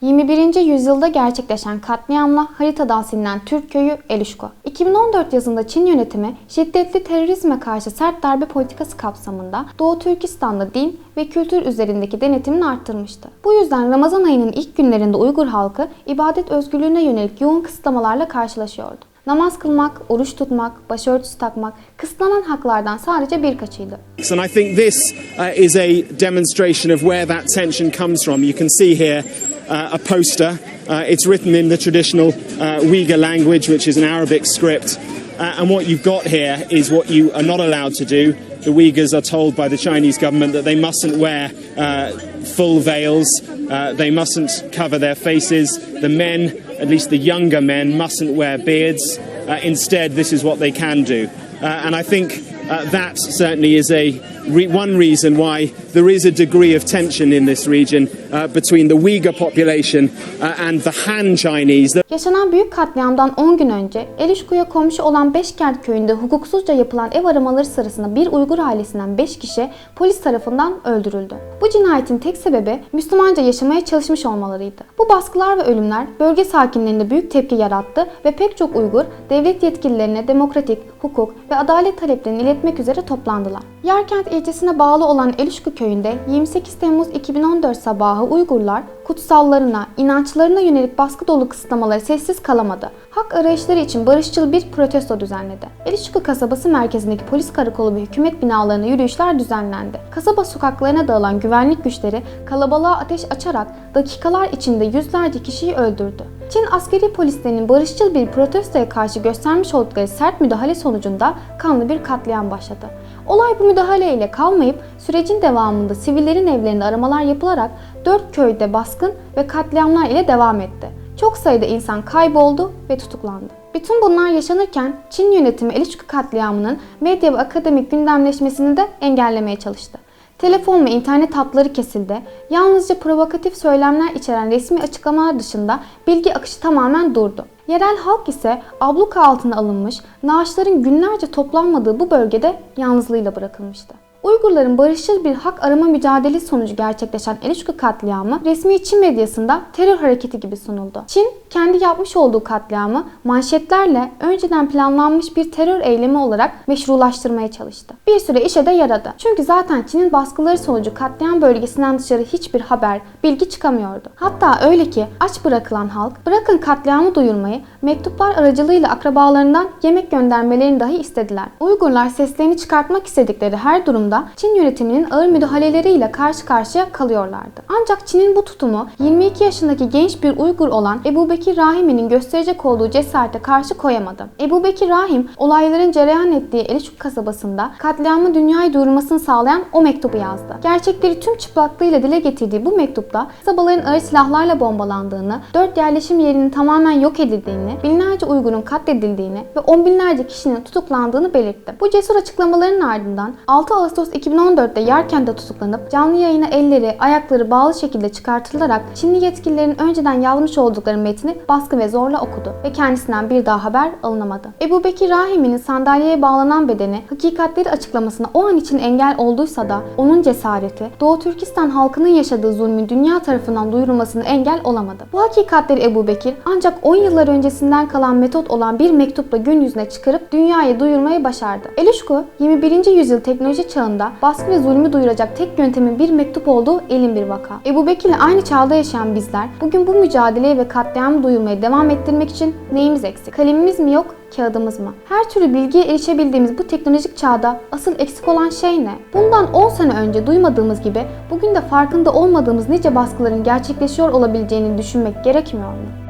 21. yüzyılda gerçekleşen katliamla haritadan silinen Türk köyü Elişko. 2014 yazında Çin yönetimi şiddetli terörizme karşı sert darbe politikası kapsamında Doğu Türkistan'da din ve kültür üzerindeki denetimini arttırmıştı. Bu yüzden Ramazan ayının ilk günlerinde Uygur halkı ibadet özgürlüğüne yönelik yoğun kısıtlamalarla karşılaşıyordu. Namaz kılmak, oruç tutmak, başörtüsü takmak kısıtlanan haklardan sadece birkaçıydı. And I think this uh, is a demonstration of where that tension comes from. You can see here uh, a poster. Uh, it's written in the traditional uh, Uyghur language, which is an Arabic script. Uh, and what you've got here is what you are not allowed to do. The Uyghurs are told by the Chinese government that they mustn't wear uh, full veils, they mustn't cover their faces. The men, at least the younger men, mustn't wear beards. Instead, this is what they can do. And I think that certainly is a re- one reason why there is a degree of tension in this region uh, between the Uyghur population uh, and the Han Chinese. Yaşanan büyük katliamdan 10 gün önce Elişku'ya komşu olan Beşkent köyünde hukuksuzca yapılan ev aramaları sırasında bir Uygur ailesinden 5 kişi polis tarafından öldürüldü. Bu cinayetin tek sebebi Müslümanca yaşamaya çalışmış olmalarıydı. Bu baskılar ve ölümler bölge sakinlerinde büyük tepki yarattı ve pek çok Uygur devlet yetkililerine demokratik, hukuk ve adalet taleplerini iletmek üzere toplandılar. Yarkent ilçesine bağlı olan Elişku köyünde 28 Temmuz 2014 sabahı Uygurlar kutsallarına, inançlarına yönelik baskı dolu kısıtlamaları sessiz kalamadı. Hak arayışları için barışçıl bir protesto düzenledi. Elişku kasabası merkezindeki polis karakolu ve hükümet binalarına yürüyüşler düzenlendi. Kasaba sokaklarına dağılan güvenlik güçleri kalabalığa ateş açarak dakikalar içinde yüzlerce kişiyi öldürdü. Çin askeri polislerinin barışçıl bir protestoya karşı göstermiş oldukları sert müdahale sonucunda kanlı bir katliam başladı. Olay bu müdahaleyle kalmayıp sürecin devamında sivillerin evlerinde aramalar yapılarak dört köyde baskın ve katliamlar ile devam etti. Çok sayıda insan kayboldu ve tutuklandı. Bütün bunlar yaşanırken Çin yönetimi Elişku katliamının medya ve akademik gündemleşmesini de engellemeye çalıştı. Telefon ve internet hatları kesildi. Yalnızca provokatif söylemler içeren resmi açıklamalar dışında bilgi akışı tamamen durdu. Yerel halk ise abluka altına alınmış, naaşların günlerce toplanmadığı bu bölgede yalnızlığıyla bırakılmıştı. Uygurların barışçıl bir hak arama mücadelesi sonucu gerçekleşen Elişku katliamı resmi Çin medyasında terör hareketi gibi sunuldu. Çin kendi yapmış olduğu katliamı manşetlerle önceden planlanmış bir terör eylemi olarak meşrulaştırmaya çalıştı. Bir süre işe de yaradı. Çünkü zaten Çin'in baskıları sonucu katliam bölgesinden dışarı hiçbir haber, bilgi çıkamıyordu. Hatta öyle ki aç bırakılan halk bırakın katliamı duyurmayı mektuplar aracılığıyla akrabalarından yemek göndermelerini dahi istediler. Uygurlar seslerini çıkartmak istedikleri her durumda Çin yönetiminin ağır müdahaleleriyle karşı karşıya kalıyorlardı. Ancak Çin'in bu tutumu 22 yaşındaki genç bir Uygur olan Ebu Bekir Rahimi'nin gösterecek olduğu cesarete karşı koyamadı. Ebu Bekir Rahim olayların cereyan ettiği Elişuk kasabasında katliamın dünyayı duyurmasını sağlayan o mektubu yazdı. Gerçekleri tüm çıplaklığıyla dile getirdiği bu mektupta kasabaların ağır silahlarla bombalandığını, dört yerleşim yerinin tamamen yok edildiğini, binlerce Uygur'un katledildiğini ve on binlerce kişinin tutuklandığını belirtti. Bu cesur açıklamaların ardından 6 Ağustos 2014'te Yarkent'te tutuklanıp canlı yayına elleri, ayakları bağlı şekilde çıkartılarak Çinli yetkililerin önceden yazmış oldukları metni baskı ve zorla okudu ve kendisinden bir daha haber alınamadı. Ebu Bekir Rahimi'nin sandalyeye bağlanan bedeni hakikatleri açıklamasına o an için engel olduysa da onun cesareti Doğu Türkistan halkının yaşadığı zulmün dünya tarafından duyurulmasını engel olamadı. Bu hakikatleri Ebu Bekir ancak 10 yıllar öncesinden kalan metot olan bir mektupla gün yüzüne çıkarıp dünyaya duyurmayı başardı. Elişku 21. yüzyıl teknoloji çağında baskı ve zulmü duyuracak tek yöntemin bir mektup olduğu elin bir vaka. Ebu Bekir ile aynı çağda yaşayan bizler bugün bu mücadeleyi ve katliamı duyurmaya devam ettirmek için neyimiz eksik? Kalemimiz mi yok, kağıdımız mı? Her türlü bilgiye erişebildiğimiz bu teknolojik çağda asıl eksik olan şey ne? Bundan 10 sene önce duymadığımız gibi bugün de farkında olmadığımız nice baskıların gerçekleşiyor olabileceğini düşünmek gerekmiyor mu?